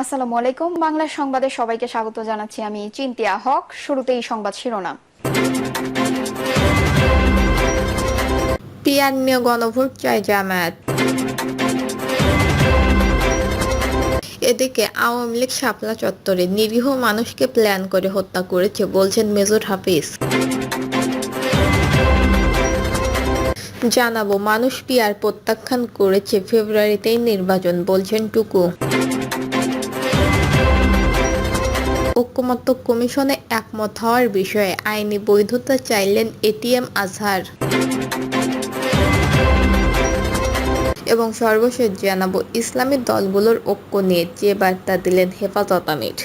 আসসালামু আলাইকুম। বাংলা সংবাদে সবাইকে স্বাগত জানাচ্ছি আমি চিন্তিয়া হক। শুরুতেই সংবাদ শিরোনাম। নিয়ে গণভোট চায় জামায়াত। এদিকে আওয়ামী লীগ শাপলা চত্বরে নিরীহ মানুষকে প্ল্যান করে হত্যা করেছে বলছেন মেজর হাফিজ। জানাব, মানুষ পিয়ার প্রত্যাখ্যান করেছে ফেব্রুয়ারিতেই নির্বাচন বলছেন টুকু। ঐক্যমত্য কমিশনে একমত হওয়ার বিষয়ে আইনি বৈধতা চাইলেন এটিএম আজহার। এবং সর্বশেষ জানাব, ইসলামী দলগুলোর ঐক্য নিয়ে যে বার্তা দিলেন হেফাজত আমির।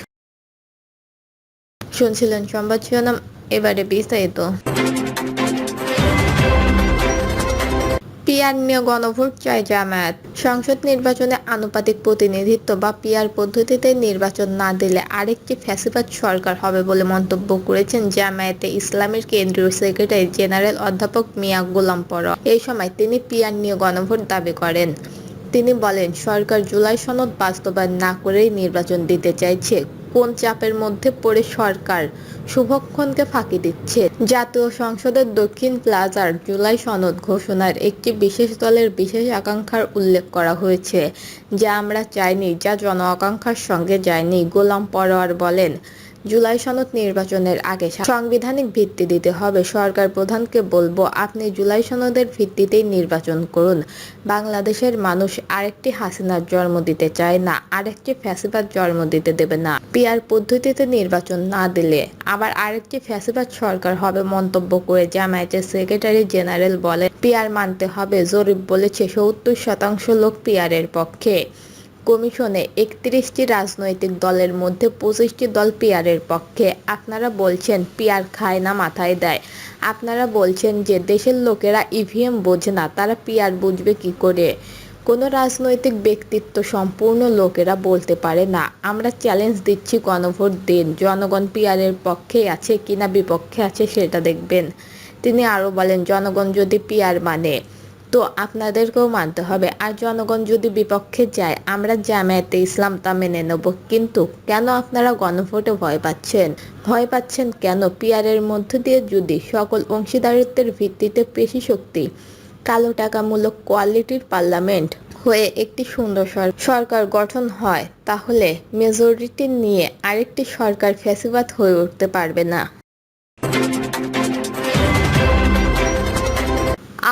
শুনছিলেন সংবাদ শিরোনাম, এবারে বিস্তারিত। পিয়ার নিয়ে গণভোট চায় জামায়াত। সংসদ নির্বাচনে আনুপাতিক প্রতিনিধিত্ব বা পিয়ার পদ্ধতিতে নির্বাচন না দিলে আরেকটি ফ্যাসিবাদ সরকার হবে বলে মন্তব্য করেছেন জামায়াতে ইসলামের কেন্দ্রীয় সেক্রেটারি জেনারেল অধ্যাপক মিয়া গোলাম পর। এই সময় তিনি পিয়ার নিয়ে গণভোট দাবি করেন। তিনি বলেন, সরকার জুলাই সনদ বাস্তবায়ন না করেই নির্বাচন দিতে চাইছে। কোন চাপের মধ্যে পড়ে সরকার? শুভক্ষণকে ফাঁকি দিচ্ছে। জাতীয় সংসদের দক্ষিণ প্লাজার জুলাই সনদ ঘোষণার একটি বিশেষ দলের বিশেষ আকাঙ্ক্ষার উল্লেখ করা হয়েছে। যা আমরা চাইনি, যা জন আকাঙ্ক্ষার সঙ্গে যায়নি, গোলাম পরোয়ার বলেন। জুলাই সনদ নির্বাচনের আগে সাংবিধানিক ভিত্তি দিতে হবে। সরকার প্রধানকে বলব, আপনি জুলাই সনদের ভিত্তিতেই নির্বাচন করুন। বাংলাদেশের মানুষ আরেকটি হাসিনার জন্ম দিতে চায় না, আরেকটি ফ্যাসিবাদ জন্ম দিতে দেবে না। পিয়ার পদ্ধতিতে নির্বাচন না দিলে আবার আরেকটি ফ্যাসিবাদ সরকার হবে মন্তব্য করে জামায়াতের সেক্রেটারি জেনারেল বলেন, পিয়ার মানতে হবে, জরিপ বলেছে সত্তর শতাংশ লোক পিয়ারের পক্ষে। কমিশনে একত্রিশটি রাজনৈতিক দলের মধ্যে পঁচিশটি দল পিয়ারের পক্ষে। আপনারা বলছেন পিয়ার খায় না, মাথায় দেয়। আপনারা বলছেন যে দেশের লোকেরা ইভিএম বোঝে না, তারা পিয়ার বুঝবে কি করে? কোনো রাজনৈতিক ব্যক্তিত্ব সম্পূর্ণ লোকেরা বলতে পারে না। আমরা চ্যালেঞ্জ দিচ্ছি গণভোট দিন, জনগণ পিয়ারের পক্ষে আছে কিনা, বিপক্ষে আছে সেটা দেখবেন। তিনি আরও বলেন, জনগণ যদি পিয়ার মানে তো আপনাদেরকেও মানতে হবে। আর জনগণ যদি বিপক্ষে যায়, আমরা জামায়াতে ইসলাম তা মেনে নেব। কিন্তু কেন আপনারা গণভোটে ভয় পাচ্ছেন? ভয় পাচ্ছেন কেন? পিয়ারের মধ্য দিয়ে যদি সকল অংশীদারিত্বের ভিত্তিতে পেশি শক্তি, কালো টাকামূলক কোয়ালিটির পার্লামেন্ট হয়ে একটি সুন্দর সরকার গঠন হয়, তাহলে মেজরিটি নিয়ে আরেকটি সরকার ফ্যাসিবাদ হয়ে উঠতে পারবে না।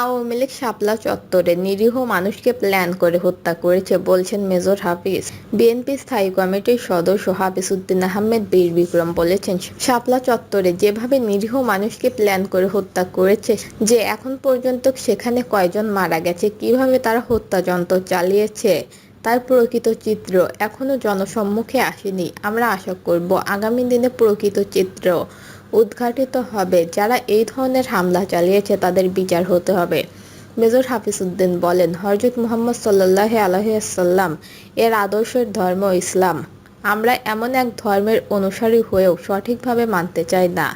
আওয়ামী লীগ শাপলা চত্বরে নিরীহ মানুষকে প্ল্যান করে হত্যা করেছে, বলছেন মেজর হাফিজ। বিএনপি স্থায়ী কমিটির সদস্য হাফিজউদ্দিন আহমেদ বীর বিক্রম বলেছেন, শাপলা চত্বরে যেভাবে নিরীহ মানুষকে প্ল্যান করে হত্যা করেছে, যে এখন পর্যন্ত সেখানে কয়জন মারা গেছে, কীভাবে তারা হত্যাযন্ত্র চালিয়েছে, তার প্রকৃত চিত্র এখনও জনসম্মুখে আসেনি। আমরা আশা করব আগামী দিনে প্রকৃত চিত্র উদ্ঘাটিত হবে। যারা এই ধরনের হামলা চালিয়েছে, তাদের বিচার হতে হবে। মেজর হাফিজউদ্দিন বলেন হজরত মোহাম্মদ সাল্লাহ আলহাম এর আদর্শের ধর্ম ইসলাম। আমরা এমন এক ধর্মের অনুসারী হয়েও সঠিকভাবে মানতে চাই না।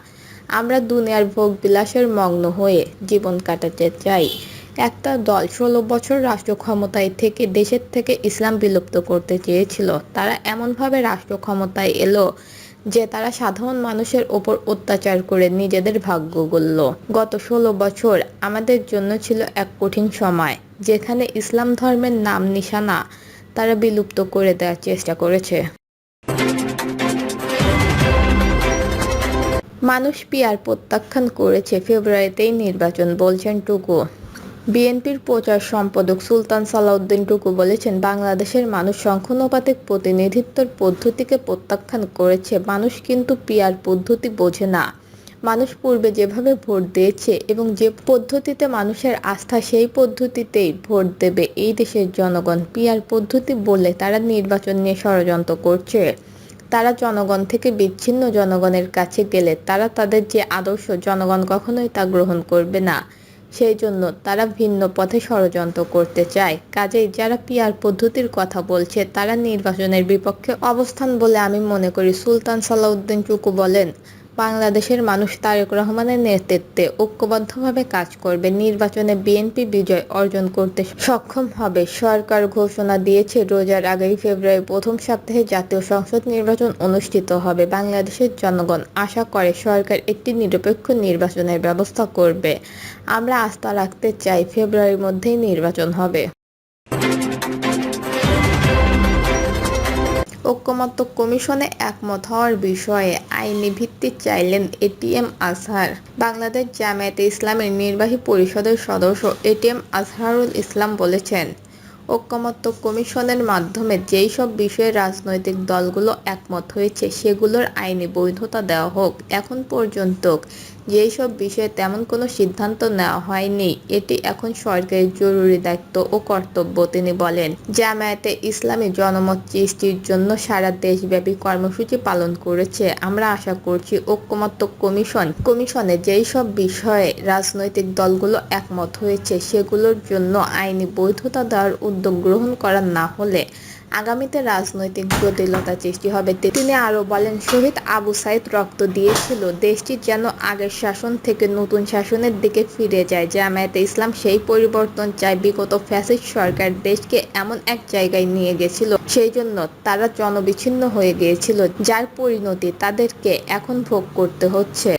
আমরা দুনিয়ার ভোগ বিলাসের মগ্ন হয়ে জীবন কাটাতে চাই। একটা দল ষোলো বছর রাষ্ট্র ক্ষমতায় থেকে দেশের থেকে ইসলাম বিলুপ্ত করতে চেয়েছিল। তারা এমনভাবে রাষ্ট্র ক্ষমতায় এলো যে তারা সাধারণ মানুষের ওপর অত্যাচার করে নিজেদের ভাগ্য গড়ল। গত ষোলো বছর আমাদের জন্য ছিল এক কঠিন সময়, যেখানে ইসলাম ধর্মের নাম নিশানা তারা বিলুপ্ত করে দেওয়ার চেষ্টা করেছে। মানুষ পিয়ার প্রত্যাখ্যান করেছে ফেব্রুয়ারিতেই নির্বাচন, বলছেন টুকু। বিএনপির প্রচার সম্পাদক সুলতান সালাউদ্দিন টুকু বলেছেন, বাংলাদেশের মানুষ সংখ্যানুপাতিক প্রতিনিধিত্বের পদ্ধতিকে প্রত্যাখ্যান করেছে। মানুষ কিন্তু পিয়ার পদ্ধতি বোঝে না। মানুষ পূর্বে যেভাবে ভোট দিয়েছে এবং যে পদ্ধতিতে মানুষের আস্থা, সেই পদ্ধতিতেই ভোট দেবে এই দেশের জনগণ। পিয়ার পদ্ধতি বলে তারা নির্বাচন নিয়ে ষড়যন্ত্র করছে। তারা জনগণ থেকে বিচ্ছিন্ন জনগণের কাছে গেলে তারা তাদের যে আদর্শ, জনগণ কখনোই তা গ্রহণ করবে না। সেই জন্য তারা ভিন্ন পথে ষড়যন্ত্র করতে চায়। কাজেই যারা পিয়ার পদ্ধতির কথা বলছে, তারা নির্বাচনের বিপক্ষে অবস্থান বলে আমি মনে করি। সুলতান সালাউদ্দিন টুকু বলেন বাংলাদেশের মানুষ তারেক রহমানের নেতৃত্বে ঐক্যবদ্ধভাবে কাজ করবে। নির্বাচনে বিএনপি বিজয় অর্জন করতে সক্ষম হবে। সরকার ঘোষণা দিয়েছে, রোজার আগেই ফেব্রুয়ারি প্রথম সপ্তাহে জাতীয় সংসদ নির্বাচন অনুষ্ঠিত হবে। বাংলাদেশের জনগণ আশা করে সরকার একটি নিরপেক্ষ নির্বাচনের ব্যবস্থা করবে। আমরা আস্থা রাখতে চাই, ফেব্রুয়ারির মধ্যেই নির্বাচন হবে। ঐক্যমত্য কমিশনে একমত হওয়ার বিষয়ে আইনি ভিত্তি চাইলেন এটিএম আজহার। বাংলাদেশ জামায়াতে ইসলামের নির্বাহী পরিষদের সদস্য এটিএম আজহারুল ইসলাম বলেছেন, ঐক্যমত্য কমিশনের মাধ্যমে যেই সব বিষয়ে রাজনৈতিক দলগুলো একমত হয়েছে সেগুলোর আইনি বৈধতা দেওয়া হোক। এখন পর্যন্ত যেই সব বিষয়ে তেমন কোনো সিদ্ধান্ত নেওয়া হয়নি, এটি এখন সরকারের জরুরি দায়িত্ব ও কর্তব্য, তিনি বলেন। জামায়াতে ইসলামী জনমত সৃষ্টির জন্য সারা দেশব্যাপী কর্মসূচি পালন করেছে। আমরা আশা করছি ঐক্যমত্য কমিশন, কমিশনে যেই সব বিষয়ে রাজনৈতিক দলগুলো একমত হয়েছে, সেগুলোর জন্য আইনি বৈধতা দেওয়ার উদ্যোগ গ্রহণ করা না হলে আগামীতে রাজনৈতিক জটিলতা সৃষ্টি হবে। তিনি আরও বলেন, শহীদ আবু সাইদ রক্ত দিয়েছিল, দেশটি যেন আগের শাসন থেকে নতুন শাসনের দিকে ফিরে যায়। জামায়াতে ইসলাম সেই পরিবর্তন চায়, বিগত ফ্যাসিস্ট সরকার দেশকে এমন এক জায়গায় নিয়ে গেছিল, সেই জন্য তারা জনবিচ্ছিন্ন হয়ে গিয়েছিল, যার পরিণতি তাদেরকে এখন ভোগ করতে হচ্ছে।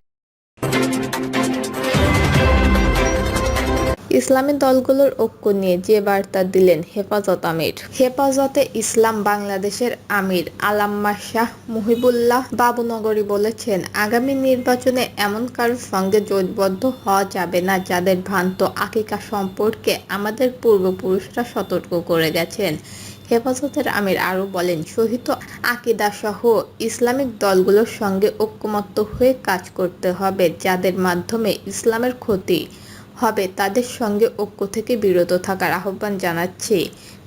ইসলামী দলগুলোর ঐক্য নিয়ে যে বার্তা দিলেন হেফাজত আমির। হেফাজতে ইসলাম বাংলাদেশের আমির আলাম্মা শাহ মুহিবুল্লাহ বাবুনগরী বলেছেন, আগামী নির্বাচনে এমন কারোর সঙ্গে জোটবদ্ধ হওয়া যাবে না যাদের ভ্রান্ত আকিকা সম্পর্কে আমাদের পূর্বপুরুষরা সতর্ক করে গেছেন। হেফাজতের আমির আরও বলেন শহীদ আকিদা সহ ইসলামিক দলগুলোর সঙ্গে ঐক্যমত্য হয়ে কাজ করতে হবে, যাদের মাধ্যমে ইসলামের ক্ষতি হবে। তাদের সঙ্গে ঐক্য থেকে বিরত থাকার আহ্বান জানাচ্ছি।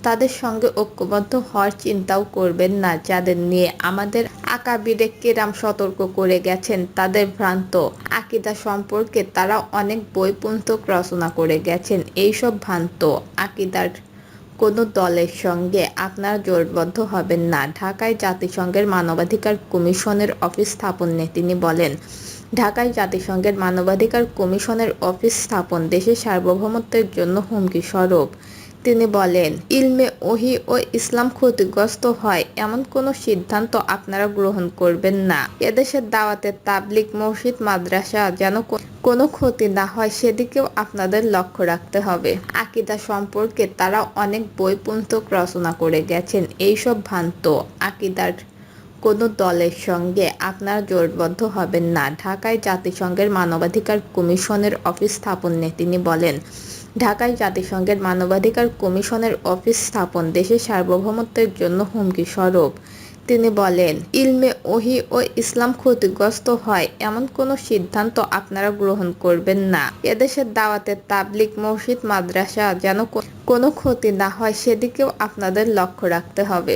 তাদের সঙ্গে ঐক্যবদ্ধ হওয়ার চিন্তাও করবেন না। যাদের নিয়ে আমাদের আকাবিরে কেরাম সতর্ক করে গেছেন, তাদের ভ্রান্ত আকিদা সম্পর্কে তারা অনেক বই পুস্তক রচনা করে গেছেন। এইসব ভ্রান্ত আকিদার কোনো দলের সঙ্গে আপনারা জোটবদ্ধ হবেন না। ঢাকায় জাতিসংঘের মানবাধিকার কমিশনের অফিস স্থাপন তিনি বলেন ঢাকায় জাতিসংঘের মানবাধিকার কমিশনের অফিস স্থাপন দেশের সার্বভৌমত্বের জন্য হুমকি স্বরূপ। তিনি বলেন, ইলমে ওহি ও ইসলাম ক্ষতিগ্রস্ত হয় এমন কোনো সিদ্ধান্ত আপনারা গ্রহণ করবেন না। এদেশের দাওয়াতের তাবলিক মসজিদ, মাদ্রাসা যেন কোনো ক্ষতি না হয়, সেদিকেও আপনাদের লক্ষ্য রাখতে হবে। আকিদা সম্পর্কে তারা অনেক বই পুস্তক রচনা করে গেছেন। এইসব ভ্রান্ত আকিদার কোনো দলের সঙ্গে আপনারা জোটবদ্ধ হবেন না। ঢাকায় জাতিসংঘের মানবাধিকার কমিশনের অফিস স্থাপন নিয়ে তিনি বলেন, ঢাকায় জাতিসংঘের মানবাধিকার কমিশনের অফিস স্থাপন দেশের সার্বভৌমত্বের জন্য হুমকি স্বরূপ। তিনি বলেন, ইলমে ওহি ও ইসলাম ক্ষতিগ্রস্ত হয় এমন কোনো সিদ্ধান্ত আপনারা গ্রহণ করবেন না। এদেশের দাওয়াতের তাবলিক মসজিদ, মাদ্রাসা যেন কোনো ক্ষতি না হয় সেদিকেও আপনাদের লক্ষ্য রাখতে হবে।